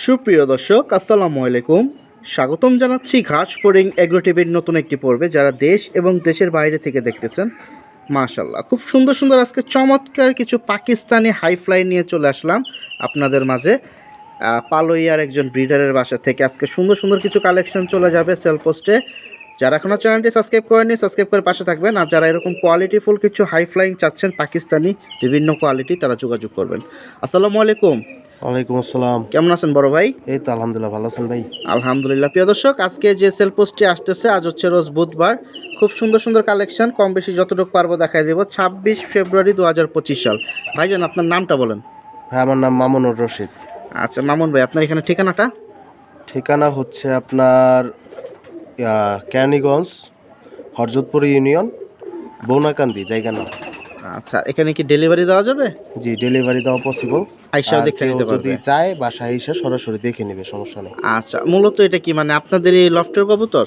সুপ্রিয় দর্শক, আসসালামু আলাইকুম। স্বাগতম জানাচ্ছি ঘাস ফোরিং এগ্রো নতুন একটি পর্বে। যারা দেশ এবং দেশের বাইরে থেকে দেখতেছেন মাশাল্লাহ খুব সুন্দর সুন্দর আজকে চমৎকার কিছু পাকিস্তানি হাই ফ্লাই নিয়ে চলে আসলাম। আপনাদের মাঝে পালোইয়ার একজন ব্রিডারের বাসা থেকে আজকে সুন্দর সুন্দর কিছু কালেকশন চলে যাবে সেল পোস্টে যারা এখনও চ্যানেলটি সাবস্ক্রাইব করেনি সাবস্ক্রাইব করে পাশে থাকবেন। আর যারা এরকম কোয়ালিটিফুল কিছু হাই ফ্লাইং চাচ্ছেন, পাকিস্তানি বিভিন্ন কোয়ালিটি তারা যোগাযোগ করবেন। আসসালামু আলাইকুম। ওয়ালাইকুম আসসালাম। কেমন আছেন বড় ভাই? এই তো আলহামদুলিল্লাহ ভালো আছেন ভাই? আলহামদুলিল্লাহ। প্রিয় দর্শক আজকে যে সেল পোস্টটি আসতেছে আজ হচ্ছে রোজ বুধবার। খুব সুন্দর সুন্দর কালেকশন কম বেশি যতটুকু পারব দেখাই দেবো। ছাব্বিশ ফেব্রুয়ারি দু হাজার পঁচিশ সাল। ভাইজান আপনার নামটা বলেন। ভাই আমার নাম মামুনুর রশিদ। আচ্ছা মামুন ভাই আপনার এখানে ঠিকানাটা? ঠিকানা হচ্ছে আপনার কেরানীগঞ্জ হরজতপুর ইউনিয়ন বৌনাকান্দি জায়গা নাম। আচ্ছা এখানে কি ডেলিভারি দেওয়া যাবে? জি ডেলিভারি দেওয়া পসিবল আইসাও দেখে নিতে পারবে। যদি চায় বাসায় এসে সরাসরি দেখে নেবে সমস্যা নেই। আচ্ছা মূলত এটা কি মানে আপনাদের এই লফটের কবুতর?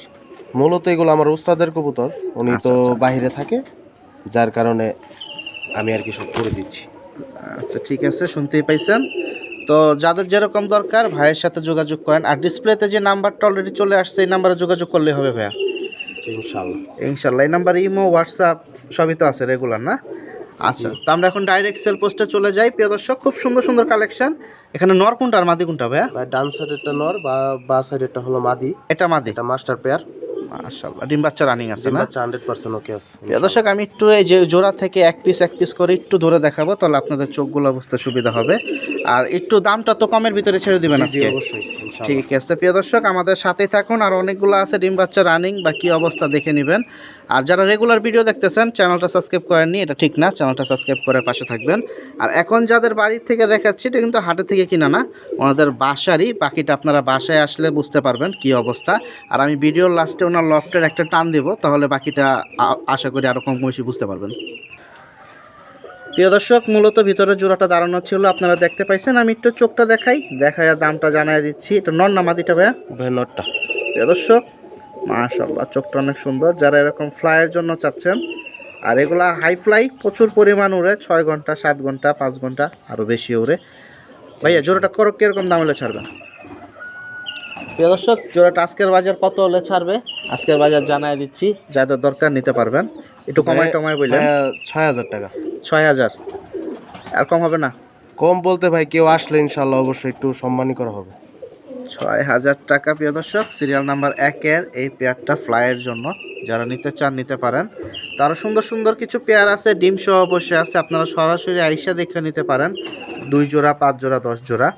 মূলত এগুলো আমার উস্তাদের কবুতর উনি তো বাইরে থাকে যার কারণে আমি আর কি সব করে দিচ্ছি। আচ্ছা ঠিক আছে শুনতেই পাইছেন। তো যাদের যেরকম দরকার ভাইয়ের সাথে যোগাযোগ করেন। আর ডিসপ্লেতে যে নাম্বারটা অলরেডি চলে আসছে এই নাম্বারে যোগাযোগ করলে হবে ভাইয়া। ইনশাল্লাহ। ইনশাল্লাহ এই নাম্বার ইমো হোয়াটসঅ্যাপ সবই তো আছে রেগুলার না? আচ্ছা তো আমরা এখন ডাইরেক্ট সেল পোস্টে চলে যাই। প্রিয় দর্শক খুব সুন্দর সুন্দর কালেকশন এখানে নর কোনটা আর মাদি কোনটা ভাইয়া ভাই ডান সাইডেরটা নর বা বা সাইডেরটা হলো মাদি। এটা মাদি। এটা মাস্টার পেয়ার মাশাআল্লাহ ডিম বাচ্চা রানিং আছে না? বাচ্চা হান্ড্রেড পার্সেন্ট ওকে আছে। প্রিয় দর্শক আমি একটু এই যে জোড়া থেকে এক পিস এক পিস করে একটু ধরে দেখাবো তাহলে আপনাদের চোখগুলো বুঝতে সুবিধা হবে। আর একটু দামটা তো কমের ভিতরে ছেড়ে দিবেন আজকে। ঠিক আছে প্রিয় দর্শক আমাদের সাথেই থাকুন। আর অনেকগুলো আছে ডিম বাচ্চা রানিং বা কী অবস্থা দেখে নেবেন। আর যারা রেগুলার ভিডিও দেখতেছেন চ্যানেলটা সাবস্ক্রাইব করেননি এটা ঠিক না চ্যানেলটা সাবস্ক্রাইব করে পাশে থাকবেন। আর এখন যাদের বাড়ির থেকে দেখাচ্ছি এটা কিন্তু হাটে থেকে কিনা না ওনাদের বাসারই বাকিটা আপনারা বাসায় আসলে বুঝতে পারবেন কি অবস্থা। আর আমি ভিডিওর লাস্টে ওনার লফটের একটা টান দেবো তাহলে বাকিটা আশা করি আরও কম বেশি বুঝতে পারবেন। প্রিয় দর্শক মূলত ভিতরে জোড়াটা দাঁড়ানো ছিল আপনারা দেখতে পাইছেন আমি একটু চোখটা দেখাই দেখায় দামটা জানাই দিচ্ছি। এটা নন নামাদিটা ভাইয়া? ভাই নটটা প্রিয় দর্শক মাশাল্লাহ চোখটা অনেক সুন্দর। যারা এরকম ফ্লাইয়ের জন্য চাচ্ছেন আর এগুলা হাই ফ্লাই প্রচুর পরিমাণ উড়ে ছয় ঘণ্টা সাত ঘণ্টা পাঁচ ঘণ্টা আরও বেশি উড়ে। ভাইয়া জোড়াটা করো কীরকম দাম হলে ছাড়বেন প্রিয় দর্শক জোড়াটা আজকের বাজার কত হলে ছাড়বে? আজকের বাজার জানাই দিচ্ছি যাদের দরকার নিতে পারবেন। একটু কমায় টমায় বললেন? ছয় হাজার টাকা। ছয় হাজার। আর কম হবে না? কম বলতে ভাই কেউ আসলে ইনশাল্লাহ অবশ্যই একটু সম্মানই করা হবে। ছয় হাজার টাকা প্রিয় দর্শক সিরিয়াল নাম্বার একের এই পেয়ারটা ফ্লাইয়ের জন্য। যারা নিতে চান নিতে পারেন। তারও সুন্দর সুন্দর কিছু পেয়ার আছে ডিম সহ বসে আছে। আপনারা সরাসরি আইসা দেখে নিতে পারেন। দুই জোড়া পাঁচ জোড়া দশ জোড়া।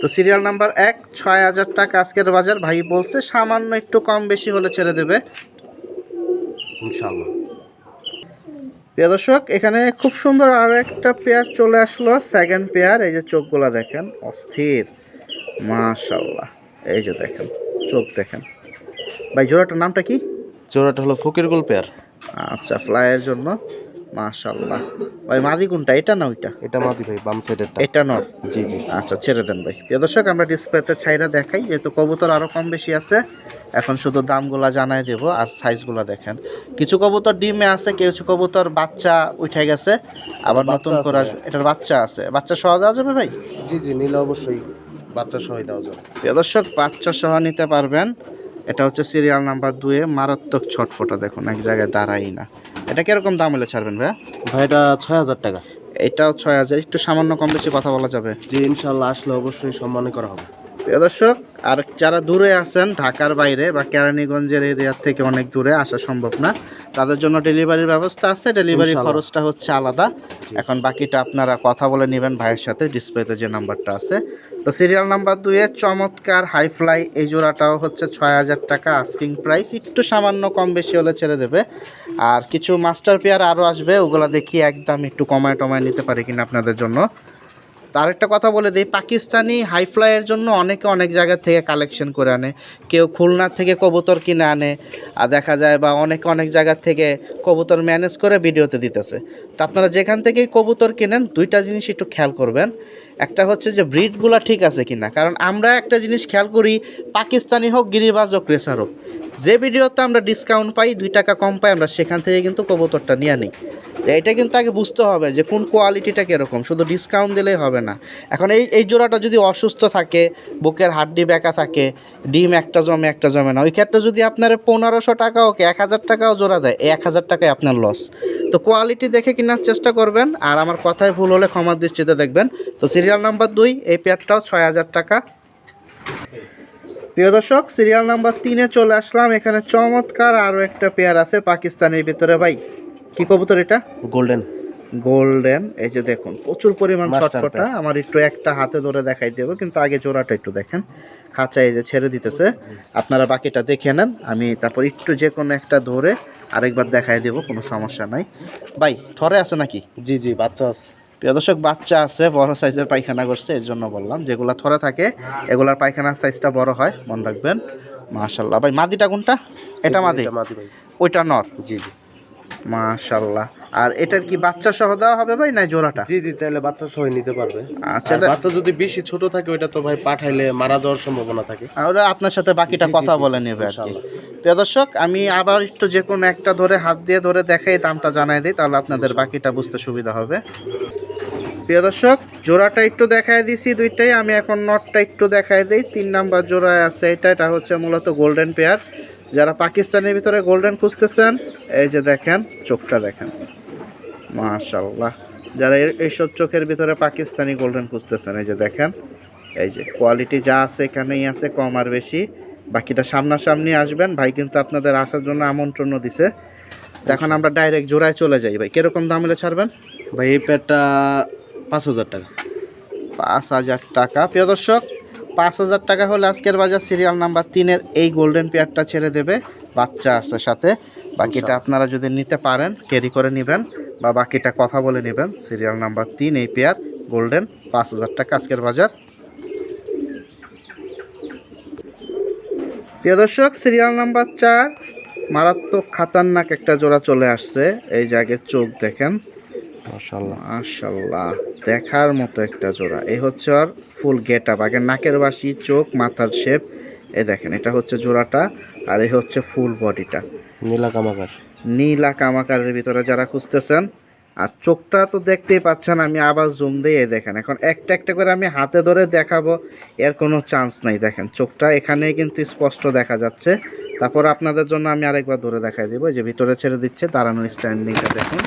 তো সিরিয়াল নাম্বার এক ছয় হাজার টাকা আজকের বাজার। ভাই বলছে সামান্য একটু কম বেশি হলে ছেড়ে দেবে। ইনশাল্লাহ। প্রিয় দর্শক এখানে খুব সুন্দর আরও একটা পেয়ার চলে আসলো সেকেন্ড পেয়ার এই যে চোখগুলো দেখেন অস্থির। মাশাল্লাহ এই যে দেখেন চোখ দেখেন। ভাই জোড়াটার নামটা কি? জোড়াটা হলো ফকিরগুল পেয়ার আচ্ছা ফ্লাইয়ের জন্য। মাশাল্লাহ ভাই মাদি কোনটা? এটা না ওইটা? এটা মাদি ভাই বাম সাইডেরটা এটা নর? জি জি। আচ্ছা ছেড়ে দেন ভাই। প্রিয় দর্শক আমরা ডিসপ্লেতে ছাইরা দেখাই যেহেতু কবুতর আরও কম বেশি আছে এখন শুধু দামগুলা জানাই দেবো আর সাইজগুলো দেখেন। কিছু কবুতর ডিমে আছে কিছু কবুতর বাচ্চা উঠে গেছে আবার নতুন করে এটার বাচ্চা আছে। বাচ্চা সহ দেওয়া যাবে ভাই? জি জি নিলে অবশ্যই বাচ্চা সহায় দেওয়া যাবে। প্রিয় দর্শক বাচ্চা সহ নিতে পারবেন। এটা হচ্ছে সিরিয়াল নাম্বার দুয়ে মারাত্মক ছটফটা দেখুন এক জায়গায় দাঁড়াই না। এটা কীরকম দাম হলে ছাড়বেন ভাইয়া? ভাই এটা ছয় হাজার টাকা। এটাও ছয় হাজার একটু সামান্য কম বেশি কথা বলা যাবে। জি ইনশাল্লাহ আসলে অবশ্যই সম্মান করা হবে। দর্শক আর যারা দূরে আছেন ঢাকার বাইরে বা কেরানীগঞ্জের এরিয়ার থেকে অনেক দূরে আসা সম্ভব না তাদের জন্য ডেলিভারির ব্যবস্থা আছে। ডেলিভারি খরচটা হচ্ছে আলাদা। এখন বাকিটা আপনারা কথা বলে নেবেন ভাইয়ের সাথে ডিসপ্লেতে যে নাম্বারটা আছে। তো সিরিয়াল নাম্বার দুয়ে চমৎকার হাই ফ্লাই এই জোড়াটাও হচ্ছে ছয় হাজার টাকা আস্কিং প্রাইস একটু সামান্য কম বেশি হলে ছেড়ে দেবে। আর কিছু মাস্টার পেয়ার আরও আসবে ওগুলো দেখি একদম একটু কমায় টমায় নিতে পারি কিনা আপনাদের জন্য। তার একটা কথা বলে দিই, পাকিস্তানি হাই ফ্লাইয়ের জন্য অনেকে অনেক জায়গা থেকে কালেকশন করে আনে। কেউ খুলনা থেকে কবুতর কিনে আনে, আর দেখা যায় বা অনেকে অনেক জায়গা থেকে কবুতর ম্যানেজ করে ভিডিওতে দিতেছে। তো আপনারা যেখান থেকেই কবুতর কেনেন, দুইটা জিনিস একটু খেয়াল করবেন। একটা হচ্ছে যে ব্রিডগুলো ঠিক আছে কিনা। কারণ আমরা একটা জিনিস খেয়াল করি, পাকিস্তানি হোক, গিরিবাজ হোক রেসার হোক, যে ভিডিওতে আমরা ডিসকাউন্ট পাই, দুই টাকা কম পাই, আমরা সেখান থেকে কিন্তু কবুতরটা নিয়ে তো এটা কিন্তু আগে বুঝতে হবে যে কোন কোয়ালিটিটা কীরকম, শুধু ডিসকাউন্ট দিলেই হবে না। এখন এই এই জোড়াটা যদি অসুস্থ থাকে, বুকের হাড্ডি ব্যাকা থাকে, ডিম একটা জমে একটা জমে না, ওই ক্ষেত্রে যদি আপনার পনেরোশো টাকা ওকে এক হাজার টাকাও জোড়া দেয় এক হাজার টাকায় আপনার লস তো কোয়ালিটি দেখে কেনার চেষ্টা করবেন, আর আমার কথায় ভুল হলে ক্ষমার দৃষ্টিতে দেখবেন। তো সিরিয়াল নাম্বার দুই, এই পেয়ারটাও ছয় হাজার টাকা। প্রিয় দর্শক সিরিয়াল নাম্বার তিনে চলে আসলাম। এখানে চমৎকার আরও একটা পেয়ার আছে পাকিস্তানের ভিতরে, ভাই। কি কবুতর এটা? গোল্ডেন গোল্ডেন এই যে দেখুন প্রচুর পরিমাণ ছটফটা। আমার একটু একটা হাতে ধরে দেখাই দেবো কিন্তু আগে জোড়াটা একটু দেখেন। খাঁচা এই যে ছেড়ে দিতেছে। আপনারা বাকিটা দেখে নেন আমি তারপর একটু যে কোনো একটা ধরে আরেকবার দেখাই দেবো কোনো সমস্যা নাই। ভাই থরে আছে নাকি? জি জি বাচ্চা আছে। প্রিয় দর্শক বাচ্চা আছে বড় সাইজের পায়খানা করছে এর জন্য বললাম। যেগুলা থরে থাকে এগুলার পায়খানার সাইজটা বড় হয় মনে রাখবেন। মাশাল্লাহ ভাই মাদিটা কোনটা? এটা মাদি? এটা মাদি ভাই। ওইটা নর? জি জি। মাশাল্লাহ আর এটার কি বাচ্চা সহ দেওয়া হবে ভাই না জোড়াটা? জি জি চাইলে বাচ্চা সহ নিতে পারবে। আচ্ছা বাচ্চা যদি বেশি ছোট থাকে ওইটা তো ভাই পাঠাইলে মারা যাওয়ার সম্ভাবনা থাকে। ওরা আপনার সাথে বাকিটা কথা বলে নেবে। প্রিয় দর্শক আমি আবার একটু যে কোনো একটা ধরে হাত দিয়ে ধরে দেখাই দামটা জানাই দিই তাহলে আপনাদের বাকিটা বুঝতে সুবিধা হবে। প্রিয় দর্শক জোড়াটা একটু দেখাই দিছি দুইটাই আমি এখন নটটা একটু দেখাই দিই। তিন নাম্বার জোড়ায় আছে এটা এটা হচ্ছে মূলত গোল্ডেন পেয়ার যারা পাকিস্তানের ভিতরে গোল্ডেন খুঁজতেছেন এই যে দেখেন চোখটা দেখেন। মাশাল্লাহ যারা এইসব চোখের ভিতরে পাকিস্তানি গোল্ডেন খুঁজতেছেন এই যে দেখেন এই যে কোয়ালিটি যা আছে এখানেই আছে কম আর বেশি। বাকিটা সামনাসামনি আসবেন। ভাই কিন্তু আপনাদের আসার জন্য আমন্ত্রণ দিছে। এখন আমরা ডাইরেক্ট জোড়ায় চলে যাই ভাই। কীরকম দাম হলে ছাড়বেন? ভাই এই প্যাডটা পাঁচ হাজার টাকা। পাঁচ হাজার টাকা। প্রিয় দর্শক পাঁচ হাজার টাকা হলে আজকের বাজার সিরিয়াল নাম্বার তিনের এই গোল্ডেন পেয়ারটা ছেড়ে দেবে। বাচ্চা আছে সাথে। বাকিটা আপনারা যদি নিতে পারেন ক্যারি করে নেবেন বা বাকিটা কথা বলে নেবেন সিরিয়াল নাম্বার তিন এই পেয়ার গোল্ডেন পাঁচ হাজার টাকা আজকের বাজার। প্রিয় দর্শক সিরিয়াল নাম্বার চার মারাত্মক খাতারনাক একটা জোড়া চলে আসছে। এই জায়গায় চোখ দেখেন। মাশাআল্লাহ। মাশাল্লাহ দেখার মতো একটা জোড়া। এই হচ্ছে আর ফুল গেট আপ আগে নাকের বাসি চোখ মাথার শেপ। এই দেখেন এটা হচ্ছে জোড়াটা আর এই হচ্ছে ফুল বডিটা। নীলা কামাকার। নীলা কামাকারের ভিতরে যারা খুঁজতেছেন আর চোখটা তো দেখতেই পাচ্ছেন আমি আবার জুম দিয়ে দেখেন এখন একটা একটা করে আমি হাতে ধরে দেখাবো এর কোনো চান্স নাই। দেখেন চোখটা এখানে কিন্তু স্পষ্ট দেখা যাচ্ছে। তারপর আপনাদের জন্য আমি আরেকবার ধরে দেখাই দেবো যে ভিতরে ছেড়ে দিচ্ছে দাঁড়ানোর স্ট্যান্ডিংটা দেখুন।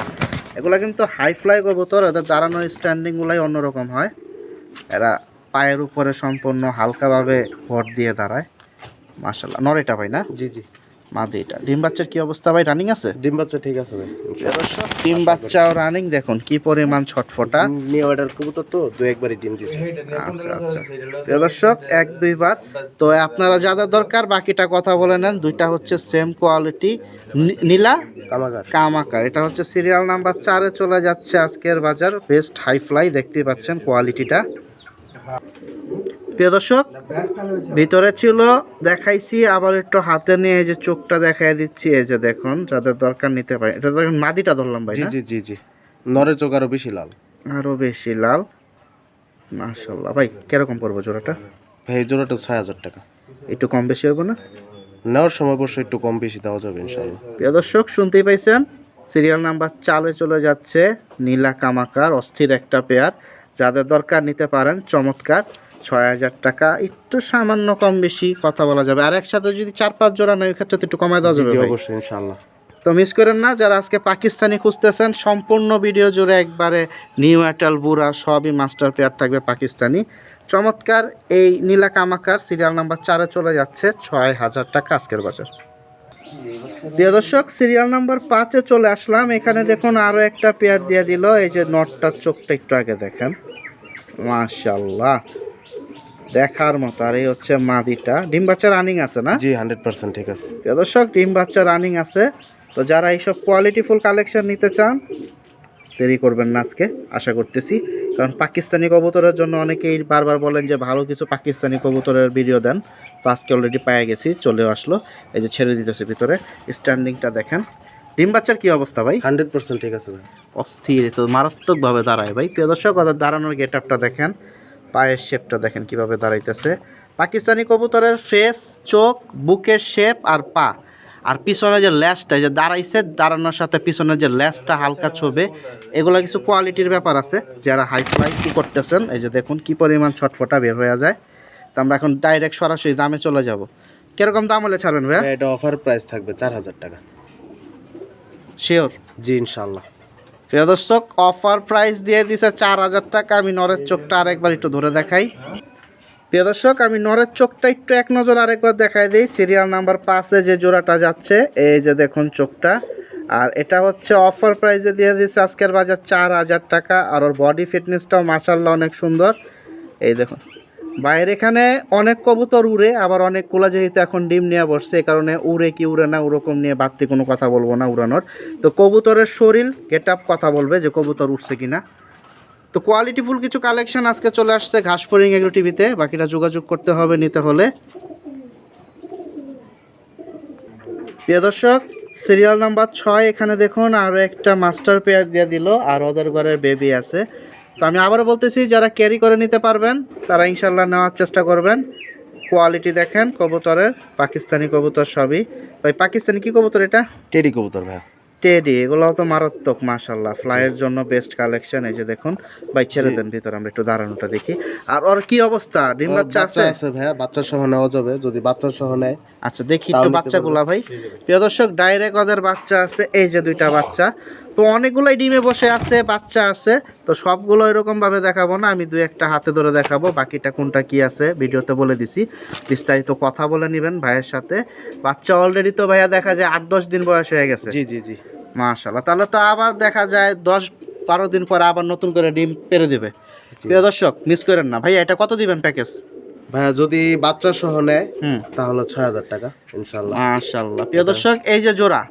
এগুলো কিন্তু হাই ফ্লাই কবুতর এদের দাঁড়ানোর স্ট্যান্ডিংগুলাই অন্যরকম হয়। এরা পায়ের উপরে সম্পূর্ণ হালকাভাবে ভর দিয়ে দাঁড়ায়। মার্শাল্লাহ নরেটা ভাই না? জি জি। মাদিটা ডিম বাচ্চার কি অবস্থা ভাই? রানিং আছে? ডিম বাচ্চা ঠিক আছে ভাই ডিম বাচ্চাও রানিং দেখুন কি পরিমাণ ছটফটা। নিয়ে অর্ডার কবুতর তো দু একবারই ডিম দিছে আচ্ছা আচ্ছা। প্রিয় দর্শক এক দুইবার তো আপনারা যাদের দরকার বাকিটা কথা বলে নেন। দুইটা হচ্ছে সেম কোয়ালিটি নীলা? কামাকার। কামাকার। এটা হচ্ছে সিরিয়াল নাম্বার চারে চলে যাচ্ছে আজকের বাজার। বেস্ট হাই ফ্লাই দেখতেই পাচ্ছেন কোয়ালিটিটা প্রিয় দর্শক ভিতরে ছিল দেখাইছি আবার একটু হাতে নিয়ে এই যে চোখটা দেখাই দিচ্ছি এই যে দেখুন যাদের দরকার নিতে পারে। এটা দেখুন মাদিটা ধরলাম ভাই জি জি জি জি। নরের চোখ আরও বেশি লাল। আরও বেশি লাল। মাশাল্লাহ ভাই কীরকম পড়ব জোড়াটা? ভাই এই জোড়াটা ছয় হাজার টাকা। একটু কম বেশি হবে না? নেওয়ার সময় অবশ্যই একটু কম বেশি দেওয়া যাবে ইনশাআল্লাহ। প্রিয় দর্শক শুনতেই পাইছেন? সিরিয়াল নাম্বার চালে চলে যাচ্ছে নীলা কামাকার অস্থির একটা পেয়ার যাদের দরকার নিতে পারেন চমৎকার। ছয় হাজার টাকা একটু সামান্য কম বেশি কথা বলা যাবে। আর একসাথে যদি চার পাঁচ জোড়া নেয় ক্ষেত্রে তো একটু কমায় দেওয়া যাবে অবশ্যই ইনশাআল্লাহ। তো মিস করেন না যারা আজকে পাকিস্তানি খুঁজতেছেন সম্পূর্ণ ভিডিও জুড়ে একবারে নিউ অ্যাটাল বুড়া সবই মাস্টার পেয়ার থাকবে পাকিস্তানি। চমৎকার এই নীলা কামাকার সিরিয়াল নাম্বার চারে চলে যাচ্ছে ছয় হাজার টাকা আজকের বাজার। প্রিয় দর্শক সিরিয়াল নাম্বার পাঁচে চলে আসলাম। এখানে দেখুন আরও একটা পেয়ার দিয়ে দিল। এই যে নটটার চোখটা একটু আগে দেখেন। মাশাল্লাহ দেখার মতো। আর এই হচ্ছে মাদিটা। ডিম বাচ্চা রানিং আছে না? জি হান্ড্রেড পার্সেন্ট ঠিক আছে। প্রিয় দর্শক ডিম বাচ্চা রানিং আছে। তো যারা এইসব কোয়ালিটিফুল কালেকশন নিতে চান দেরি করবেন না আজকে। আশা করতেছি কারণ পাকিস্তানি কবুতরের জন্য অনেকেই বারবার বলেন যে ভালো কিছু পাকিস্তানি কবুতরের ভিডিও দেন। তো আজকে অলরেডি পায়ে গেছি চলেও আসলো। এই যে ছেড়ে দিতেছে ভিতরে। স্ট্যান্ডিংটা দেখেন। ডিম বাচ্চার কি অবস্থা ভাই? হান্ড্রেড পার্সেন্ট ঠিক আছে ভাই। অস্থির তো মারাত্মকভাবে দাঁড়ায় ভাই। প্রিয় দর্শক দাঁড়ানোর গেট আপটা দেখেন। পায়ের শেপটা দেখেন কীভাবে দাঁড়াইতেছে। পাকিস্তানি কবুতরের ফেস চোখ বুকের শেপ আর পা। আর পিছনে যে ল্যাসটা যে দাঁড়াইছে দাঁড়ানোর সাথে পিছনে যে ল্যাসটা হালকা ছবে এগুলো কিছু কোয়ালিটির ব্যাপার আছে। যারা হাই ফ্লাই কী করতেছেন এই যে দেখুন কি পরিমাণ ছটফটা বের হয়ে যায়। তো আমরা এখন ডাইরেক্ট সরাসরি দামে চলে যাব। কীরকম দাম হলে ছাড়বেন ভাইয়া? এটা অফার প্রাইস থাকবে চার হাজার টাকা। শিওর জি ইনশাল্লাহ প্রিয় দর্শক অফার প্রাইস দিয়ে দিছে চার হাজার টাকা। আমি নরের চোখটা আরেকবার একটু ধরে দেখাই। প্রিয় দর্শক, আমি নরের চোখটা একটু এক নজর আরেকবার দেখাই দিই। সিরিয়াল নাম্বার পাঁচে যে জোড়াটা যাচ্ছে, এই যে দেখুন চোখটা। আর এটা হচ্ছে অফার প্রাইসে দিয়ে দিচ্ছে আজকের বাজার চার হাজার টাকা, আর ওর বডি ফিটনেসটাও মাসাল্লাহ অনেক সুন্দর। এই দেখুন, বাইরে এখানে অনেক কবুতর উড়ে, আবার অনেক কুলা যেহেতু এখন ডিম নিয়ে বসছে, এই কারণে উড়ে কি উড়ে না, ওরকম নিয়ে বাড়তি কোনো কথা বলব না উড়ানোর। তো কবুতরের শরীর, গেট আপ কথা বলবে যে কবুতর উঠছে কিনা। তো কোয়ালিটিফুল কিছু কালেকশন আজকে চলে আসছে ঘাসপরিং এগ্রো টিভিতে। বাকিটা যোগাযোগ করতে হবে, নিতে হলে। প্রিয় দর্শক সিরিয়াল নাম্বার ছয় এখানে দেখুন আরও একটা মাস্টার পেয়ার দিয়ে দিল, আর ওদের ঘরের বেবি আছে। তো আমি আবারও বলতেছি, যারা ক্যারি করে নিতে পারবেন, তারা ইনশাল্লাহ নেওয়ার চেষ্টা করবেন। কোয়ালিটি দেখেন, কবুতরের, পাকিস্তানি কবুতর সবই। ভাই, পাকিস্তানি কি কবুতর এটা? টেডি কবুতর, ভাইয়া। টেডি এগুলো তো মারাত্মক মাশাল্লাহ ফ্লাইয়ের জন্য বেস্ট কালেকশন এই যে দেখুন। ভাই ছেড়ে দেন ভিতরে আমরা একটু দাঁড়ানোটা দেখি। আর ওর কি অবস্থা? ডিম বাচ্চা আছে? আছে ভাই বাচ্চা সহ নেওয়া যাবে যদি বাচ্চা সহ নেয় আচ্ছা দেখি একটু বাচ্চাগুলা ভাই। প্রিয় দর্শক ডাইরেক্ট ওদের বাচ্চা আছে এই যে দুইটা বাচ্চা। তো অনেকগুলোই ডিমে বসে আছে বাচ্চা আছে তো সবগুলো এরকম ভাবে দেখাবো না আমি দুই একটা হাতে ধরে দেখাবো বাকিটা কোনটা কি আছে ভিডিওতে বলে দিছি। বিস্তারিত কথা বলে নেবেন ভাইয়ের সাথে। বাচ্চা অলরেডি তো ভাইয়া দেখা যায় আট দশ দিন বয়স হয়ে গেছে। জি জি জি। মাশাল্লাহ তাহলে তো আবার দেখা যায় দশ বারো দিন পরে আবার নতুন করে ডিম পেরে দেবে। প্রিয় দর্শক মিস করেন না। ভাইয়া এটা কত দিবেন প্যাকেজ ভাইয়া যদি বাচ্চা সহ নেয় হুম। তাহলে ছয় হাজার টাকা ইনশাল্লাহ মাশাল্লাহ প্রিয় দর্শক এই যে জোড়া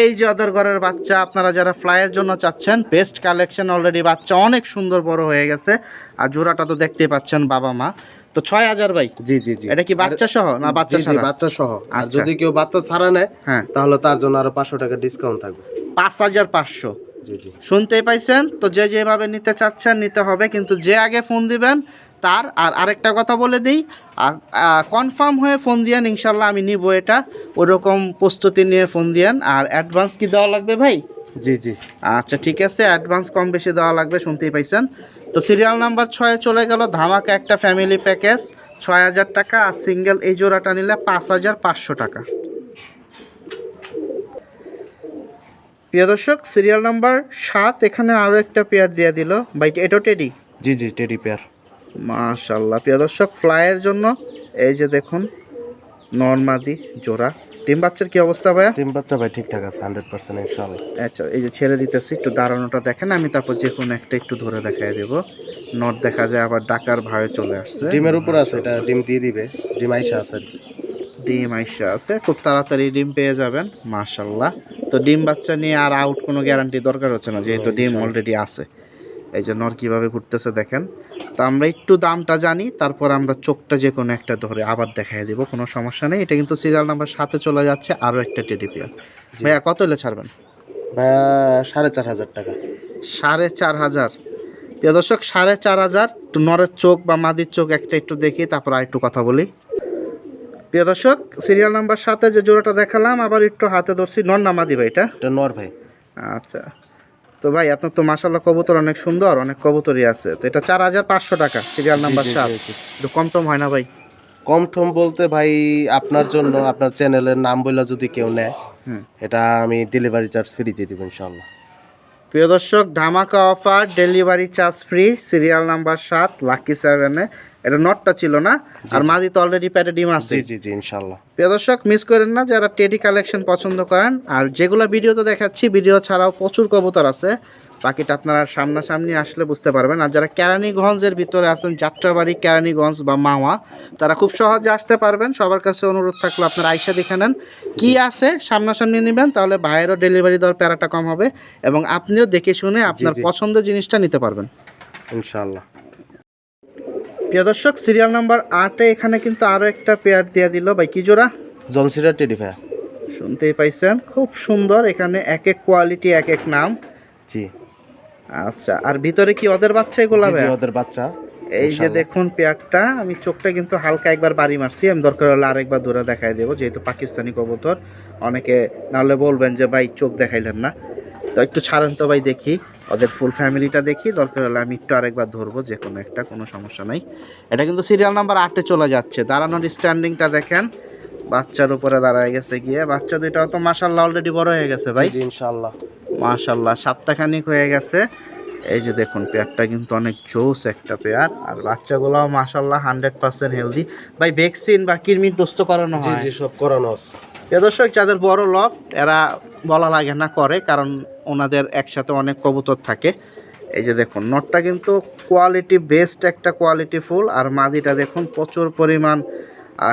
এই যে ওদের ঘরের বাচ্চা আপনারা যারা ফ্লাইয়ের জন্য চাচ্ছেন বেস্ট কালেকশন অলরেডি বাচ্চা অনেক সুন্দর বড় হয়ে গেছে। আর জোড়াটা তো দেখতেই পাচ্ছেন বাবা মা। তো ছয় হাজার ভাই? জি জি জি। এটা কি বাচ্চা সহ না বাচ্চা ছাড়া? বাচ্চা সহ। আর আচ্ছা। যদি কেউ বাচ্চা ছাড়া নেয় হ্যাঁ। তাহলে তার জন্য আরও পাঁচশো টাকা ডিসকাউন্ট থাকবে। পাঁচ হাজার পাঁচশো। জি জি। শুনতেই পাইছেন? তো যে যেভাবে নিতে চাচ্ছেন নিতে হবে। কিন্তু যে আগে ফোন দিবেন তার আর আরেকটা কথা বলে দিই কনফার্ম হয়ে ফোন দিয়েন ইনশাল্লাহ আমি নিব এটা। ওরকম প্রস্তুতি নিয়ে ফোন দিয়েন আর অ্যাডভান্স কি দেওয়া লাগবে ভাই? জি জি। আচ্ছা ঠিক আছে অ্যাডভান্স কম বেশি দেওয়া লাগবে শুনতেই পাইছেন। তো সিরিয়াল নাম্বার ছয়ে চলে গেল ধামাকা একটা ফ্যামিলি প্যাকেজ ছয় হাজার টাকা আর সিঙ্গেল এই জোড়াটা নিলে পাঁচ হাজার পাঁচশো টাকা। প্রিয় দর্শক সিরিয়াল নাম্বার সাত এখানে আরও একটা পেয়ার দিয়ে দিল। বাইট এটাও টেডি জি জি টেডি পেয়ার মাশাল্লাহ প্রিয় দর্শক ফ্লাইয়ের জন্য এই যে দেখুন নর্মাদি জোড়া। ডিম বাচ্চার কি অবস্থা ভাইয়া? টিম বাচ্চা ভাই ঠিকঠাক আছে হান্ড্রেড পার্সেন্ট ইনশাল্লাহ আচ্ছা এই যে ছেড়ে দিতেছি একটু দাঁড়ানোটা দেখেন আমি তারপর যে কোনো একটা একটু ধরে দেখাই দেবো। নট দেখা যায় আবার ডাকার ভাবে চলে আসছে। ডিমের উপর আছে এটা ডিম দিয়ে দিবে ডিম আইসা আছে ডিম আইসা আছে খুব তাড়াতাড়ি ডিম পেয়ে যাবেন মাশাল্লাহ তো ডিম বাচ্চা নিয়ে আর আউট কোনো গ্যারান্টি দরকার হচ্ছে না যেহেতু ডিম অলরেডি আছে। এই যে নর কীভাবে ঘুরতেছে দেখেন। তো আমরা একটু দামটা জানি তারপর আমরা চোখটা যে কোনো একটা ধরে আবার দেখাই দিব কোনো সমস্যা নেই। এটা কিন্তু সিরিয়াল নাম্বার সাথে চলে যাচ্ছে আরও একটা টেডি পেয়ার ভাইয়া কত হলে ছাড়বেন? ভাইয়া সাড়ে চার হাজার টাকা। সাড়ে চার হাজার। প্রিয় দর্শক সাড়ে চার হাজার। একটু নরের চোখ বা মাদির চোখ একটা একটু দেখি তারপর আর একটু কথা বলি। প্রিয় দর্শক সিরিয়াল নাম্বার সাথে যে জোড়াটা দেখালাম আবার একটু হাতে ধরছি। নর না মাদি ভাই এটা? এটা নর ভাই। আচ্ছা। তো ভাই আপনার তো মাসাল্লাহ কবুতর অনেক সুন্দর অনেক কবুতরই আছে। তো এটা চার হাজার পাঁচশো টাকা সিরিয়াল নাম্বার সাত। একটু কম টম হয় না ভাই? কম ঠম বলতে ভাই আপনার জন্য আপনার চ্যানেলের নাম বলে যদি কেউ নেয় এটা আমি ডেলিভারি চার্জ ফ্রি দিয়ে দেবো ইনশাল্লাহ প্রিয় দর্শক ধামাকা offer delivery charge free serial number সাত লাকি সেভেনে এটা নটটা ছিল না? আর মাদি তো অলরেডি প্যাটে ডিম আছে। জি জি জি ইনশাল্লাহ। প্রিয় দর্শক মিস করেন না যারা টেডি কালেকশন পছন্দ করেন। আর যেগুলো ভিডিওতে দেখাচ্ছি ভিডিও ছাড়াও প্রচুর কবুতর আছে। বাকিটা আপনারা সামনাসামনি আসলে বুঝতে পারবেন। আর যারা কেরানীগঞ্জের ভিতরে আছেন যাত্রাবাড়ি কেরানীগঞ্জ বা মাওয়া তারা খুব সহজে আসতে পারবেন। সবার কাছে অনুরোধ থাকল আপনারা আইসা দেখে নেন। কী আছে সামনাসামনি নেবেন তাহলে ভাইয়েরও ডেলিভারি দেওয়ার প্যারাটা কম হবে। এবং আপনিও দেখে শুনে আপনার পছন্দের জিনিসটা নিতে পারবেন। ইনশাল্লাহ। প্রিয় দর্শক সিরিয়াল নাম্বার আটে এখানে কিন্তু আরও একটা পেয়ার দিয়ে দিল। ভাই কি জোড়া? জনসিরা টেডি ভাইয়া শুনতেই পাইছেন খুব সুন্দর। এখানে এক এক কোয়ালিটি এক এক নাম। জি। আচ্ছা আর ভিতরে কি ওদের বাচ্চা এগুলো ওদের বাচ্চা। এই যে দেখুন পেয়ারটা আমি চোখটা কিন্তু হালকা একবার বাড়ি মারছি। আমি দরকার হলে আরেকবার দূরে দেখাই দেবো যেহেতু পাকিস্তানি কবুতর। অনেকে নাহলে বলবেন যে ভাই চোখ দেখাইলেন না। তো একটু ছাড়েন তো ভাই দেখি। ওদের ফুল ফ্যামিলিটা দেখি দরকার হলে আমি একটু আরেকবার ধরবো যে কোনো একটা কোনো সমস্যা নাই। এটা কিন্তু সিরিয়াল নাম্বার আটে চলে যাচ্ছে। দাঁড়ানোর স্ট্যান্ডিংটা দেখেন। বাচ্চার উপরে দাঁড়ায় গেছে গিয়ে। বাচ্চা দুইটাও তো মাসাল্লাহ অলরেডি বড় হয়ে গেছে ভাই। ইনশাল্লাহ মাশাল্লাহ সপ্তাহখানিক হয়ে গেছে। এই যে দেখুন পেয়ারটা কিন্তু অনেক জোস একটা পেয়ার। আর বাচ্চাগুলোও মাশাল্লাহ হান্ড্রেড পার্সেন্ট হেলদি ভাই ভ্যাকসিন বা কৃমির দোস্ত করানো হয়। সব করানো দর্শক যাদের বড় লফট এরা বলা লাগে না করে কারণ ওনাদের একসাথে অনেক কবুতর থাকে। এই যে দেখুন নটটা কিন্তু কোয়ালিটি বেস্ট একটা কোয়ালিটি ফুল আর মাদিটা দেখুন প্রচুর পরিমাণ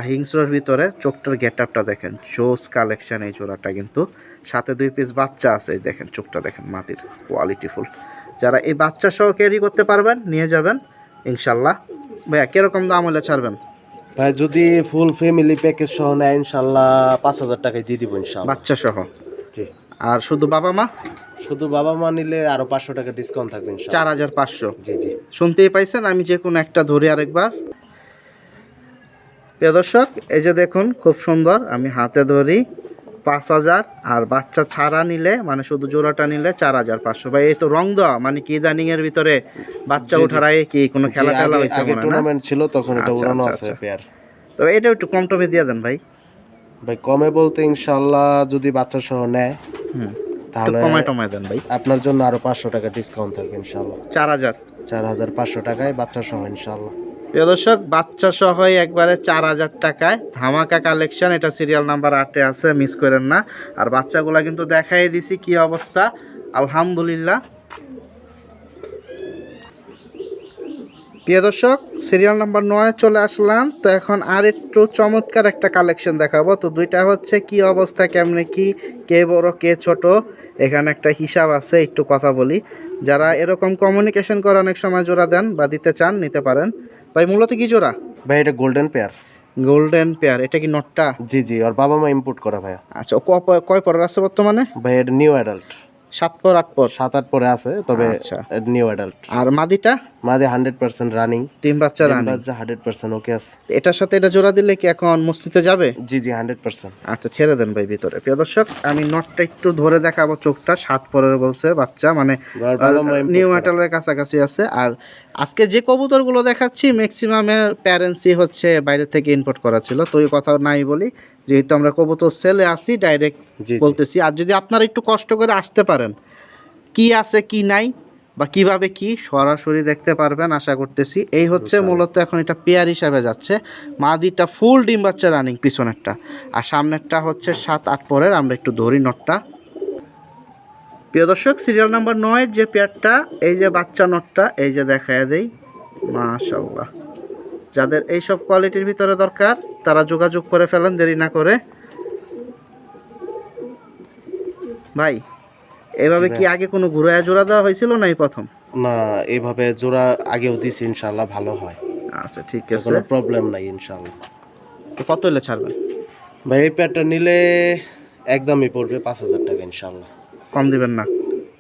হিংস্রর ভিতরে চোখটার গেট আপটা দেখেন জোস কালেকশন এই জোড়াটা কিন্তু। সাথে দুই পিস বাচ্চা আছে এই দেখেন চোখটা দেখেন মাদির কোয়ালিটি ফুল। যারা এই বাচ্চা সহ ক্যারি করতে পারবেন নিয়ে যাবেন ইনশাল্লাহ। ভাইয়া কীরকম দাম হলে ছাড়বেন? ভাই যদি ফুল ফ্যামিলি প্যাকেজ সহ নেয় ইনশাল্লাহ পাঁচ হাজার টাকায় দিয়ে দিব ইনশাআল্লাহ বাচ্চা সহ? আর শুধু বাবা মা? শুধু বাবা মা নিলে আরও পাঁচশো টাকা ডিসকাউন্ট থাকবে চার হাজার পাঁচশো। জি জি। শুনতেই পাইছেন আমি যে কোনো একটা ধরি আরেকবার। প্রিয় দর্শক এই যে দেখুন খুব সুন্দর আমি হাতে ধরি পাঁচ হাজার আর বাচ্চা ছাড়া নিলে মানে শুধু জোড়াটা নিলে চার হাজার পাঁচশো। ভাই এই তো রং দেওয়া মানে কি ইদানিং এর ভিতরে বাচ্চা। ওঠার আগে কি কোনো খেলা আগে- হয়েছে মনে হয়? টুর্নামেন্ট ছিল তখন এটা আচ্ছা, উড়ানো আচ্ছা, আছে আচ্ছা। পেয়ার। তো এটা একটু কম টমে দিয়ে দেন ভাই। ভাই কমে বলতে ইনশাআল্লাহ যদি বাচ্চা সহ নেয় হুম। তাহলে কমায় টমায় দেন ভাই। আপনার জন্য আরও পাঁচশো টাকা ডিসকাউন্ট থাকবে ইনশাআল্লাহ। চার হাজার। চার হাজার পাঁচশো টাকায় বাচ্চা সহ ইনশাআল্লাহ। প্রিয় দর্শক বাচ্চা সহ একবারে চার হাজার টাকায় ধামাকা কালেকশন এটা সিরিয়াল নাম্বার আটে আছে মিস করেন না। আর বাচ্চাগুলা কিন্তু দেখাই দিছি কি অবস্থা। আলহামদুলিল্লাহ। প্রিয় দর্শক সিরিয়াল নাম্বার নয় চলে আসলাম। তো এখন আর একটু চমৎকার একটা কালেকশন দেখাবো। তো দুইটা হচ্ছে কি অবস্থা কেমনে কি কে বড় কে ছোট এখানে একটা হিসাব আছে একটু কথা বলি। যারা এরকম কমিউনিকেশন করে অনেক সময় জোড়া দেন বা দিতে চান নিতে পারেন। ভাই মূলত কি জোড়া? ভাই এটা গোল্ডেন পেয়ার গোল্ডেন পেয়ার এটা কি নটটা? জি জি ওর বাবা মা ইম্পোর্ট করা ভাইয়া। আচ্ছা কয় পরের আছে বর্তমানে? ভাই এটা নিউ অ্যাডাল্ট সাত পর আট পর। সাত আট পরে আছে তবে আচ্ছা। নিউ অ্যাডাল্ট আর মাদিটা? মাঝে হান্ড্রেড পার্সেন্ট রানিং টিম বাচ্চা রানি হান্ড্রেড পার্সেন্ট ওকে আছে। এটার সাথে এটা জোড়া দিলে কি এখন মস্তিতে যাবে? জি জি হান্ড্রেড পার্সেন্ট আচ্ছা ছেড়ে দেন ভাই ভিতরে। প্রিয় দর্শক আমি নটটা একটু ধরে দেখাবো চোখটা। সাত পরের বলছে বাচ্চা মানে নিউ। মেটালের কাছাকাছি আছে। আর আজকে যে কবুতরগুলো দেখাচ্ছি ম্যাক্সিমামের প্যারেন্টসই হচ্ছে বাইরে থেকে ইম্পোর্ট করা ছিল। তো এই কথা নাই বলি। যেহেতু আমরা কব কবুতর সেলে আসি ডাইরেক্ট। বলতেছি। আর যদি আপনারা একটু কষ্ট করে আসতে পারেন কি আছে কি নাই বা কীভাবে কি সরাসরি দেখতে পারবেন আশা করতেছি। এই হচ্ছে মূলত এখন এটা পেয়ার হিসাবে যাচ্ছে। মাদিটা ফুল ডিম বাচ্চা রানিং পিছনেরটা। আর সামনেরটা হচ্ছে সাত আট পরের আমরা একটু ধরি নটটা। প্রিয় দর্শক সিরিয়াল নাম্বার নয়ের যে পেয়ারটা এই যে বাচ্চা নটটা এই যে দেখা দেই। মাশাল্লাহ যাদের এইসব কোয়ালিটির ভিতরে দরকার তারা যোগাযোগ করে ফেলেন দেরি না করে। ভাই এভাবে কি আগে কোনো ঘুরায়া জোড়া দেওয়া হয়েছিল না এই প্রথম? না এইভাবে জোড়া আগেও দিছি ইনশাআল্লাহ ভালো হয়। আচ্ছা ঠিক আছে। কোনো প্রবলেম নাই ইনশাআল্লাহ। তো কত হলে ছাড়বেন? ভাই এই প্যাডটা নিলে একদমই পড়বে পাঁচ হাজার টাকা ইনশাআল্লাহ। কম দিবেন না।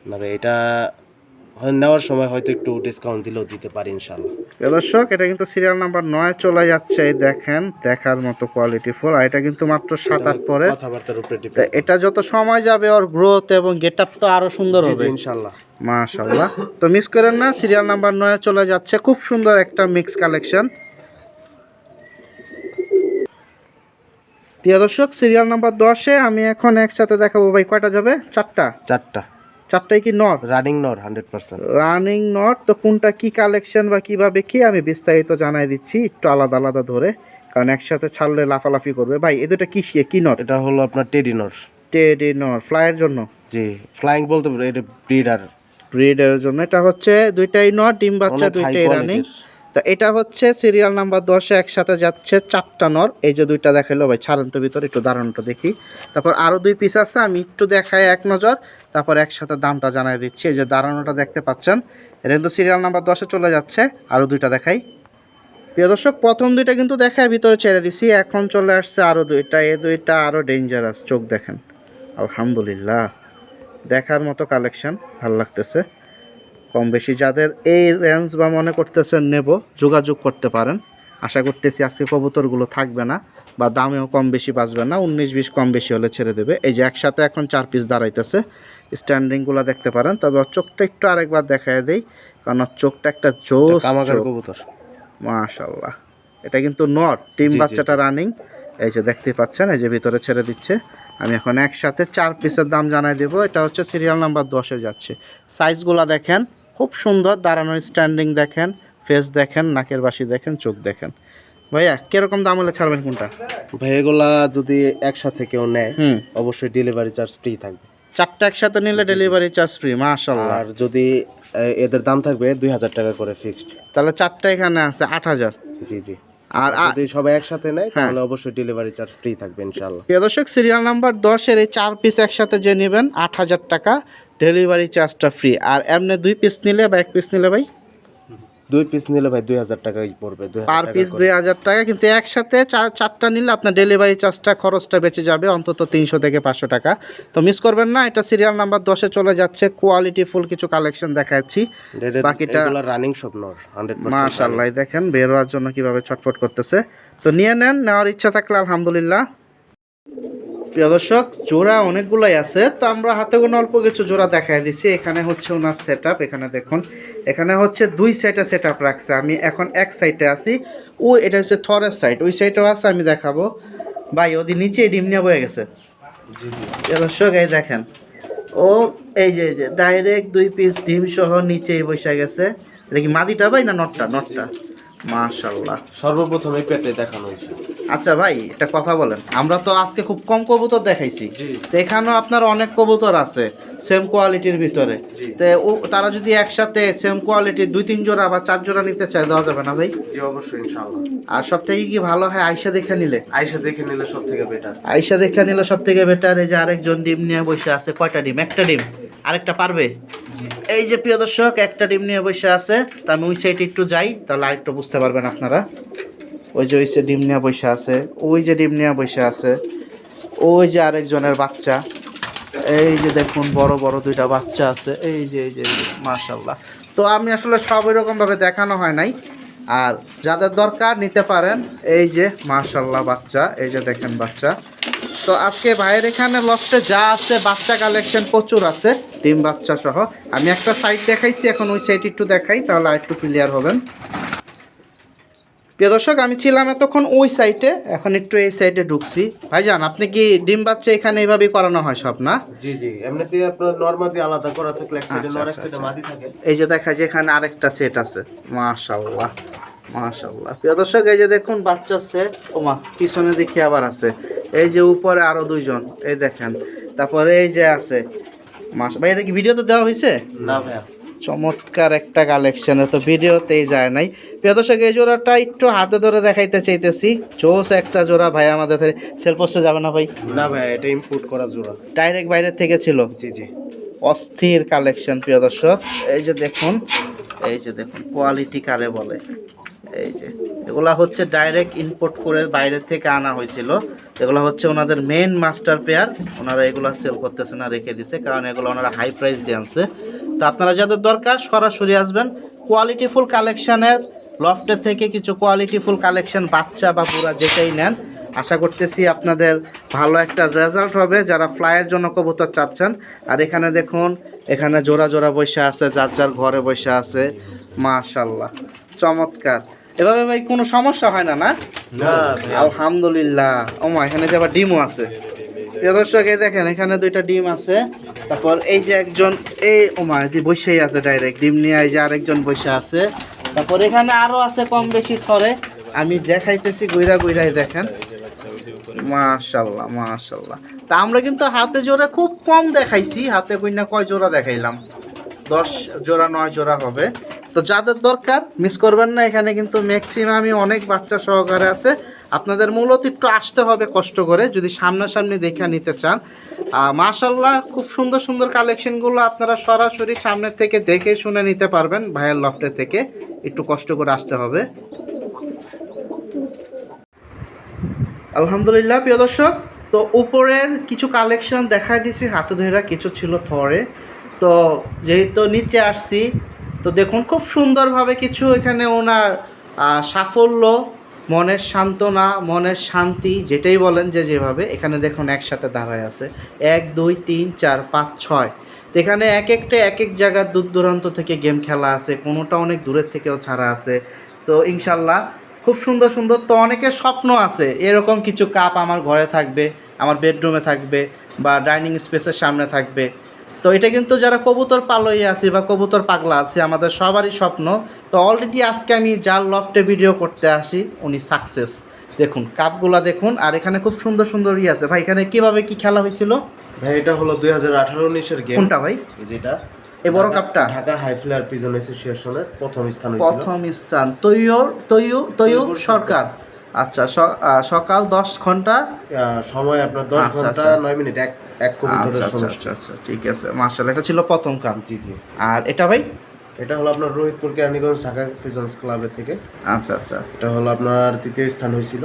না ভাই এটা নেওয়ার সময় হয়তো একটু ডিসকাউন্ট দিলেও দিতে পারি ইনশাল্লাহ দর্শক এটা কিন্তু সিরিয়াল নাম্বার নয় চলে যাচ্ছে এই দেখেন দেখার মতো কোয়ালিটি ফুল আর এটা কিন্তু মাত্র সাত আট পরে। কথাবার্তার উপরে এটা যত সময় যাবে ওর গ্রোথ এবং গেট আপ তো আরও সুন্দর হবে। ইনশাআল্লাহ। মাশাল্লাহ তো মিস করেন না সিরিয়াল নাম্বার নয় চলে যাচ্ছে খুব সুন্দর একটা মিক্স কালেকশন প্রিয় দর্শক সিরিয়াল নাম্বার দশে আমি এখন একসাথে দেখাবো ভাই কয়টা যাবে? চারটা। চারটা। চারটাই কি নট রানিং নট হান্ড্রেড পার্সেন্ট রানিং নট তো কোনটা কি কালেকশন বা কীভাবে কি? আমি বিস্তারিত জানাই দিচ্ছি একটু আলাদা আলাদা ধরে কারণ একসাথে ছাড়লে লাফালাফি করবে। ভাই এ দুটা কি শিয়ে কি নট এটা হলো আপনার টেডি নট টেডি নট ফ্লাইয়ের জন্য? জি ফ্লাইং বলতে পারো এটা ব্রিডার ব্রিডের জন্য এটা হচ্ছে দুইটাই নট ডিম বাচ্চা দুইটাই রানিং তা এটা হচ্ছে সিরিয়াল নাম্বার দশে একসাথে যাচ্ছে চারটা নর। এই যে দুইটা দেখাইলো ভাই, ছাড়েন তো ভিতরে, একটু দাঁড়ানোটা দেখি। তারপর আরও দুই পিস আছে, আমি একটু দেখাই এক নজর, তারপর একসাথে দামটা জানাই দিচ্ছি। এই যে দাঁড়ানোটা দেখতে পাচ্ছেন, এটা কিন্তু সিরিয়াল নাম্বার দশে চলে যাচ্ছে আরও দুইটা দেখাই। প্রিয় দর্শক, প্রথম দুইটা কিন্তু দেখায় ভিতরে ছেড়ে দিছি। এখন চলে আসছে আরও দুইটা এ দুইটা আরও ডেঞ্জারাস চোখ দেখেন। আলহামদুলিল্লাহ, দেখার মতো কালেকশন ভালো লাগতেছে। কম বেশি যাদের এই রেঞ্জ বা মনে করতেছেন নেব যোগাযোগ করতে পারেন। আশা করতেছি আজকে কবুতরগুলো থাকবে না বা দামেও কম বেশি বাঁচবে না উনিশ বিশ কম বেশি হলে ছেড়ে দেবে। এই যে একসাথে এখন চার পিস দাঁড়াইতেছে স্ট্যান্ডিংগুলো দেখতে পারেন। তবে ওর চোখটা একটু আরেকবার দেখায় দেই কারণ ওর চোখটা একটা জোস। কবুতর। মাশাল্লাহ। এটা কিন্তু নট টিম বাচ্চাটা রানিং এই যে দেখতে পাচ্ছেন এই যে ভিতরে ছেড়ে দিচ্ছে। আমি এখন একসাথে চার পিসের দাম জানাই দেব। এটা হচ্ছে সিরিয়াল নাম্বার দশে যাচ্ছে। সাইজগুলো দেখেন খুব সুন্দর দাঁড়ানোর স্ট্যান্ডিং দেখেন ফেস দেখেন নাকের বাসি দেখেন চোখ দেখেন। ভাইয়া কীরকম দাম হলে ছাড়বেন কোনটা? ভাই এগুলা যদি একসাথে কেউ নেয় হুম। অবশ্যই ডেলিভারি চার্জ ফ্রি থাকবে। চারটা একসাথে নিলে ডেলিভারি চার্জ ফ্রি মাশাল্লাহ আর যদি এদের দাম থাকবে দুই হাজার টাকা করে ফিক্সড তাহলে চারটা এখানে আছে আট হাজার। জি জি। আর যদি সবাই একসাথে নেয় হ্যাঁ। তাহলে অবশ্যই ডেলিভারি চার্জ ফ্রি থাকবে ইনশাল্লাহ প্রিয় দর্শক সিরিয়াল নাম্বার দশের এই চার পিস একসাথে যে নেবেন আট হাজার টাকা ডেলিভারি চার্জটা ফ্রি আর এমনি দুই পিস নিলে বা এক পিস নিলে ভাই? দুই পিস নিলে ভাই দুই হাজার টাকাই পড়বে পার পিস দুই হাজার টাকা কিন্তু একসাথে চারটা নিলে আপনার ডেলিভারি চার্জটা খরচটা বেঁচে যাবে অন্তত তিনশো থেকে পাঁচশো টাকা। তো মিস করবেন না এটা সিরিয়াল নাম্বার দশে চলে যাচ্ছে কোয়ালিটি ফুল কিছু কালেকশন দেখাচ্ছি। বাকিটা- রানিং স্বপ্নর হান্ড্রেড মাশাল্লাহ দেখেন বের হওয়ার জন্য কীভাবে ছটফট করতেছে। তো নিয়ে নেন নেওয়ার ইচ্ছা থাকলে আলহামদুলিল্লাহ। প্রিয় দর্শক জোড়া অনেকগুলাই আছে তো আমরা হাতে কোনো অল্প কিছু জোড়া দেখাই দিছি। এখানে হচ্ছে ওনার সেট এখানে দেখুন। এখানে হচ্ছে দুই সাইডে সেট আপ রাখছে। আমি এখন এক সাইডে আছি। ও এটা হচ্ছে থরের সাইড ওই সাইডেও আছে আমি দেখাবো। ভাই ওদি নিচে ডিম নিয়ে বয়ে গেছে। দর্শক এই দেখেন। ও এই যে এই যে ডাইরেক্ট দুই পিস ডিম সহ নিচেই বসে গেছে। এটা কি মাদিটা ভাই না নটটা? নটটা। মাশাল্লাহ সর্বপ্রথম এই পেটে দেখানো হয়েছে। আচ্ছা ভাই একটা কথা বলেন। আমরা তো আজকে খুব কম কবুতর দেখাইছি। তো এখানেও আপনার অনেক কবুতর আছে সেম কোয়ালিটির ভিতরে। তো ও তারা যদি একসাথে সেম কোয়ালিটির দুই তিন জোড়া বা চার জোড়া নিতে চায় দেওয়া যাবে না ভাই? জি অবশ্যই ইনশাল্লাহ আর সব থেকে কি ভালো হয় আয়সা দেখে নিলে? আইসা দেখে নিলে সব থেকে বেটার আয়সা দেখে নিলে সব থেকে বেটার এই যে আরেকজন ডিম নিয়ে বসে আছে কয়টা ডিম? একটা ডিম। আরেকটা পারবে? এই যে প্রিয় দর্শক একটা ডিম নিয়ে বসে আছে তা আমি ওই সাইডে একটু যাই তাহলে আরেকটু বুঝতে পারবেন আপনারা। ওই যে ওই সে ডিম নিয়ে বসে আছে ওই যে ডিম নিয়ে বসে আছে ওই যে আরেকজনের বাচ্চা। এই যে দেখুন বড় বড় দুইটা বাচ্চা আছে এই যে এই যে মার্শাল্লাহ তো আমি আসলে সব রকমভাবে দেখানো হয় নাই আর যাদের দরকার নিতে পারেন এই যে মার্শাল্লাহ বাচ্চা এই যে দেখেন বাচ্চা। তো আজকে ভাইয়ের এখানে লফটে যা আছে বাচ্চা কালেকশন প্রচুর আছে ডিম বাচ্চা সহ। আমি একটা সাইড দেখাইছি এখন ওই সাইড একটু দেখাই তাহলে আর একটু ক্লিয়ার হবেন। প্রিয় দর্শক আমি ছিলাম এতক্ষণ ওই সাইডে এখন একটু এই সাইডে ঢুকছি। ভাইজান আপনি কি ডিম বাচ্চা এখানে এইভাবেই করানো হয় সব না? জি জি এমনিতে আপনার নর্মালি আলাদা করা থাকলে এক সাইডে আচ্ছা, নর এক আচ্ছা, সাইডে মাদি থাকে। এই যে দেখা যায় এখানে আরেকটা সেট আছে। মাশাল্লাহ মাশাল্লাহ প্রিয় দর্শক এই যে দেখুন বাচ্চার সেট ওমা পিছনে দেখি আবার আছে। এই যে উপরে আরও দুইজন এই দেখেন। তারপরে এই যে আছে। মাস ভাই এটা কি ভিডিওতে দেওয়া হয়েছে? না ভাইয়া। চমৎকার একটা কালেকশন তো ভিডিওতেই যায় নাই। প্রিয় দর্শক এই জোড়াটা একটু হাতে ধরে দেখাইতে চাইতেছি। চোস একটা জোড়া ভাই আমাদের সেল পোস্টে যাবে না ভাই? না ভাইয়া এটা ইম্পোর্ট করা জোড়া। ডাইরেক্ট বাইরের থেকে ছিল। জি জি। অস্থির কালেকশন প্রিয় দর্শক। এই যে দেখুন এই যে দেখুন কোয়ালিটি কারে বলে। এই যে, এগুলা হচ্ছে ডাইরেক্ট ইম্পোর্ট করে বাইরে থেকে আনা হয়েছিল। এগুলো হচ্ছে ওনাদের মেন মাস্টার পেয়ার ওনারা এগুলো সেল করতেছে না, রেখে দিছে, কারণ এগুলো ওনারা হাই প্রাইস দিয়ে আনছে। তো আপনারা যাদের দরকার, সরাসরি আসবেন। কোয়ালিটিফুল কালেকশানের লফটের থেকে কিছু কোয়ালিটিফুল কালেকশন বাচ্চা বা পুরা যেটাই নেন, আশা করতেছি আপনাদের ভালো একটা রেজাল্ট হবে, যারা ফ্লাইয়ের জন্য কবুতর চাচ্ছেন। আর এখানে দেখুন, এখানে জোড়া জোড়া বসে আছে, যার যার ঘরে বসে আছে। মাশাল্লাহ চমৎকার। এভাবে ভাই কোনো সমস্যা হয় না না? আলহামদুলিল্লাহ। ওমা এখানে যে আবার ডিমও আছে। প্রিয় দর্শক এই দেখেন এখানে দুইটা ডিম আছে। তারপর এই যে একজন এই ওমা এটি বসেই আছে ডাইরেক্ট ডিম নিয়ে এই যে আরেকজন বসে আছে। তারপর এখানে আরও আছে কম বেশি থরে। আমি দেখাইতেছি গুইরা গুইরাই দেখেন। মাশাল্লাহ মাশাল্লাহ। তা আমরা কিন্তু হাতে জোড়া খুব কম দেখাইছি। হাতে কইনা কয় জোড়া দেখাইলাম? দশ জোড়া, নয় জোড়া হবে। তো যাদের দরকার মিস করবেন না, এখানে কিন্তু ম্যাক্সিমামই অনেক বাচ্চা সহকারে আছে। আপনাদের মূলত একটু আসতে হবে কষ্ট করে, যদি সামনাসামনি দেখে নিতে চান। মাশাল্লাহ খুব সুন্দর সুন্দর কালেকশনগুলো আপনারা সরাসরি সামনের থেকে দেখে শুনে নিতে পারবেন, ভাইয়ের লফটে থেকে। একটু কষ্ট করে আসতে হবে। আলহামদুলিল্লাহ, প্রিয় দর্শক, তো উপরের কিছু কালেকশন দেখাই দিছি, হাতে ধরে কিছু ছিল থরে। তো যেহেতু নিচে আসছি, তো দেখুন খুব সুন্দরভাবে কিছু এখানে ওনার সাফল্য, মনের সান্ত্বনা, মনের শান্তি, যেটাই বলেন যে যেভাবে, এখানে দেখুন একসাথে দাঁড়ায় আছে। এক, দুই, তিন, চার, পাঁচ, ছয়। তো এখানে এক একটা, এক এক জায়গার দূর দূরান্ত থেকে গেম খেলা আছে, কোনোটা অনেক দূরের থেকেও ছাড়া আছে। তো ইনশাল্লাহ খুব সুন্দর সুন্দর, তো অনেকের স্বপ্ন আছে, এরকম কিছু কাপ আমার ঘরে থাকবে, আমার বেডরুমে থাকবে, বা ডাইনিং স্পেসের সামনে থাকবে। তো এটা কিন্তু যারা কবুতর পালই আছি বা কবুতর পাগলা আছে আমাদের সবারই স্বপ্ন। তো অলরেডি আজকে আমি যার লফটে ভিডিও করতে আসি উনি সাকসেস দেখুন কাপগুলা দেখুন আর এখানে খুব সুন্দর সুন্দর ই আছে। ভাই এখানে কীভাবে কি খেলা হয়েছিল? ভাই এটা হলো দুই হাজার আঠারো উনিশের গেম কোনটা ভাই? যেটা এ বড় ঢাকা- কাপটা? ঢাকা হাই ফ্লায়ার পিজন অ্যাসোসিয়েশনের প্রথম স্থান প্রথম স্থান। তৈয়র তৈয়ু তৈয়ব তৈয়ব সরকার। আচ্ছা সকাল দশ ঘণ্টা? সময় আপনার দশ আচ্ছা, ঘণ্টা আচ্ছা। নয় মিনিট এক এক আচ্ছা আচ্ছা আচ্ছা আচ্ছা ঠিক আছে। মার্শাল এটা ছিল প্রথম কাপ জি জি। আর এটা ভাই? এটা হলো আপনার রোহিতপুর কেরানীগঞ্জ ঢাকা পিজন্স ক্লাবের থেকে। আচ্ছা আচ্ছা। এটা হলো আপনার তৃতীয় স্থান হয়েছিল।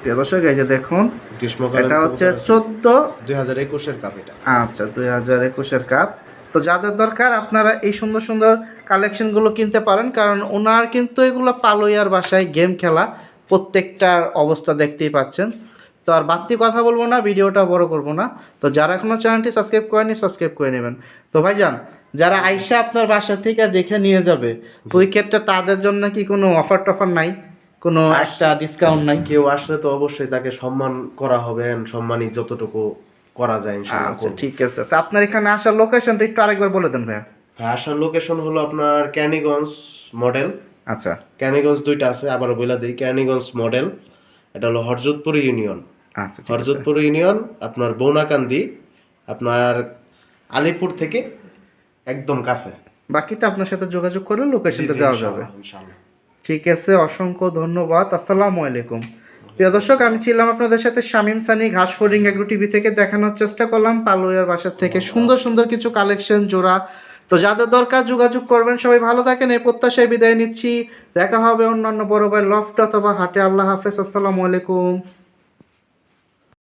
প্রিয় দর্শক এই যে দেখুন গ্রীষ্মকাল এটা হচ্ছে চোদ্দ দুই হাজার একুশের কাপ এটা। আচ্ছা দুই হাজার একুশের কাপ তো যাদের দরকার আপনারা এই সুন্দর সুন্দর কালেকশনগুলো কিনতে পারেন কারণ ওনার কিন্তু এগুলো পালোয়ার বাসায় গেম খেলা। প্রত্যেকটার অবস্থা দেখতেই পাচ্ছেন। তো আর বাড়তি কথা বলব না ভিডিওটা বড় করব না। তো যারা এখনও চ্যানেলটি সাবস্ক্রাইব করেনি সাবস্ক্রাইব করে নেবেন। তো ভাইজান যারা আইসা আপনার বাসা থেকে দেখে নিয়ে যাবে তো ওই ক্ষেত্রে তাদের জন্য কি কোনো অফার টফার নাই? কোনো একটা ডিসকাউন্ট নাই? কেউ আসলে তো অবশ্যই তাকে সম্মান করা হবে সম্মানই যতটুকু করা যায় আচ্ছা ঠিক আছে। তো আপনার এখানে আসার লোকেশনটা একটু আরেকবার বলে দেন ভাইয়া। হ্যাঁ, আসার লোকেশন হলো আপনার ক্যানিগঞ্জ মডেল আচ্ছা। ক্যানিগঞ্জ দুইটা আছে আবার বইলা দিই। ক্যানিগঞ্জ মডেল এটা হলো হরজতপুর ইউনিয়ন আচ্ছা হরজতপুর ইউনিয়ন আপনার বৌনাকান্দি আপনার আলিপুর থেকে একদম কাছে। বাকিটা আপনার সাথে যোগাযোগ করলে লোকেশনটা দেওয়া যাবে। ইনশাআল্লাহ ঠিক আছে অসংখ্য ধন্যবাদ। আসসালামু আলাইকুম। প্রিয় দর্শক আমি ছিলাম আপনাদের সাথে শামিম সানি ঘাস ফোর্ডিং এগ্রো টিভি থেকে। দেখানোর চেষ্টা করলাম পালুয়ার বাসার থেকে। সুন্দর সুন্দর কিছু কালেকশন জোড়া। তো যাদের দরকার যোগাযোগ করবেন, সবাই ভালো থাকেন, এই প্রত্যাশায় বিদায় নিচ্ছি। দেখা হবে অন্যান্য বড় ভাই লফট অথবা হাটে। আল্লাহ হাফেজ, আসসালামু আলাইকুম।